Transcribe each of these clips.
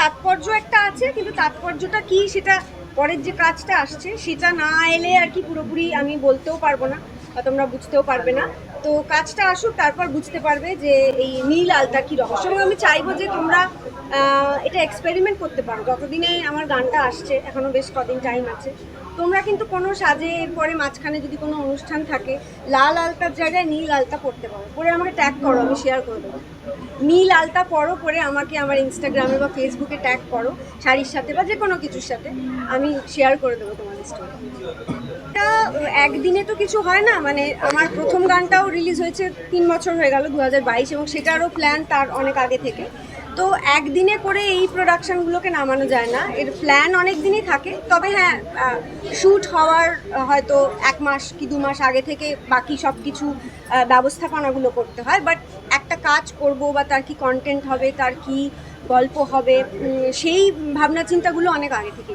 তাৎপর্য একটা আছে, কিন্তু তাৎপর্যটা কি সেটা পরের যে কাজটা আসছে, সেটা না এলে আর কি পুরোপুরি আমি বলতেও পারব না বা তোমরা বুঝতেও পারবে না। তো কাজটা আসুক, তারপর বুঝতে পারবে যে এই নীল আলতা কি রকম এবং আমি চাইব যে তোমরা এটা এক্সপেরিমেন্ট করতে পারো। যতদিনে আমার গানটা আসছে, এখনও বেশ কদিন টাইম আছে। তোমরা কিন্তু কোনো সাজে পরে মাঝখানে যদি কোনো অনুষ্ঠান থাকে, লাল আলতার জায়গায় নীল আলতা পড়তে পারো। পরে আমাকে ট্যাগ করো, আমি শেয়ার করে দেবো। নীল আলতা পরো, পরে আমাকে আমার ইনস্টাগ্রামে বা ফেসবুকে ট্যাগ করো, শাড়ির সাথে বা যে কোনো কিছুর সাথে। আমি শেয়ার করে দেবো তোমাদের স্টোরি এটা একদিনে তো কিছু হয় না মানে আমার প্রথম গানটাও রিলিজ হয়েছে তিন বছর হয়ে গেল দু হাজার বাইশ, এবং সেটারও প্ল্যান তার অনেক আগে থেকে। তো একদিনে করে এই প্রোডাকশনগুলোকে নামানো যায় না। এর প্ল্যান অনেক দিনই থাকে। তবে হ্যাঁ শ্যুট হওয়ার হয়তো এক মাস কি দু মাস আগে থেকে বাকি সব কিছু ব্যবস্থাপনাগুলো করতে হয়। বাট একটা কাজ করব বা তার কি কন্টেন্ট হবে তার কি গল্প হবে সেই ভাবনা চিন্তাগুলো অনেক আগে থাকে।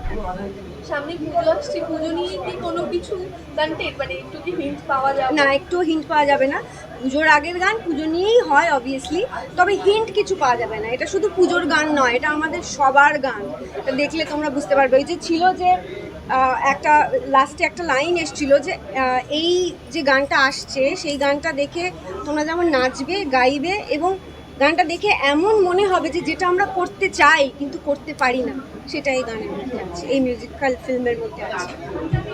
সামনে পুজো আসছে? পুজো নিয়ে কি কোনো কিছু কন্টেন্ট মানে একটু কি হিন্ট পাওয়া যাবে? না একটু হিন্ট পাওয়া যাবে না। পুজোর আগের গান পুজো নিয়েই হয় অবভিয়াসলি তবে হিন্ট কিছু পাওয়া যাবে না। এটা শুধু পুজোর গান নয়, এটা আমাদের সবার গান। দেখলে তোমরা বুঝতে পারবে। ওই যে ছিল যে একটা লাস্টে একটা লাইন এসছিল যে এই যে গানটা আসছে, সেই গানটা দেখে তোমরা যেমন নাচবে, গাইবে এবং গানটা দেখে এমন মনে হবে যে, যেটা আমরা করতে চাই, কিন্তু করতে পারি না। সেটাই গানের মধ্যে আছে। এই মিউজিক্যাল ফিল্মের মধ্যে আছে।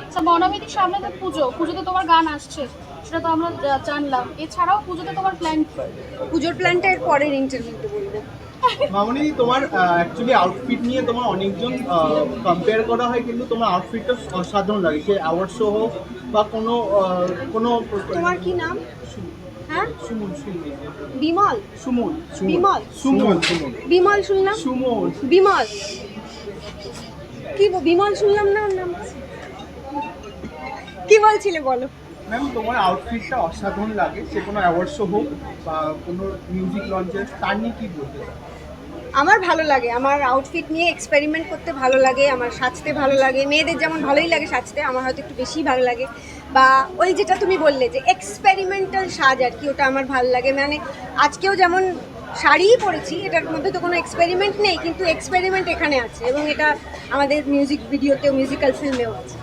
আচ্ছা বনবিধির সামনে তো পুজো। পুজোতে তোমার গান আসছে। সেটা তো আমরা জানলাম। এছাড়াও পুজোতে তোমার প্ল্যান পুজোর প্ল্যানটা এর পরের ইন্টারভিউতে বলব। মামনি তোমার অ্যাকচুয়ালি আউটফিট নিয়ে তোমার অনেকজন কম্পেয়ার করা হয় কিন্তু তোমার আউটফিটটা অসাধারণ লাগে। সে অ্যাওয়ার্ড শো হোক বা কোনো কোনো তোমার কি নাম? হ্যাঁ? সুমন সুমন বিমল। সুমন বিমল? সুমন বিমল শুনলাম? সুমন। বিমল। কি বল- বিমল শুনলাম না ওর নাম কি বলছিলে বলো? ম্যাম তোমার আউটফিটটা অসাধারণ লাগে। সে কোনো অ্যাওয়ার্ড শো হোক বা কোনো মিউজিক লঞ্চে তার নিয়ে কি বলতে আমার ভালো লাগে। আমার আউটফিট নিয়ে এক্সপেরিমেন্ট করতে ভালো লাগে আমার সাজতে ভালো লাগে। মেয়েদের যেমন ভালোই লাগে সাজতে আমার হয়তো একটু বেশি ভালো লাগে। বা ওই যেটা তুমি বললে যে এক্সপেরিমেন্টাল সাজ আর কি ওটা আমার ভালো লাগে। মানে আজকেও যেমন শাড়িই পরেছি এটার মধ্যে তো কোনো এক্সপেরিমেন্ট নেই কিন্তু এক্সপেরিমেন্ট এখানে আছে এবং এটা আমাদের মিউজিক ভিডিওতেও মিউজিক্যাল ফিল্মেও আছে।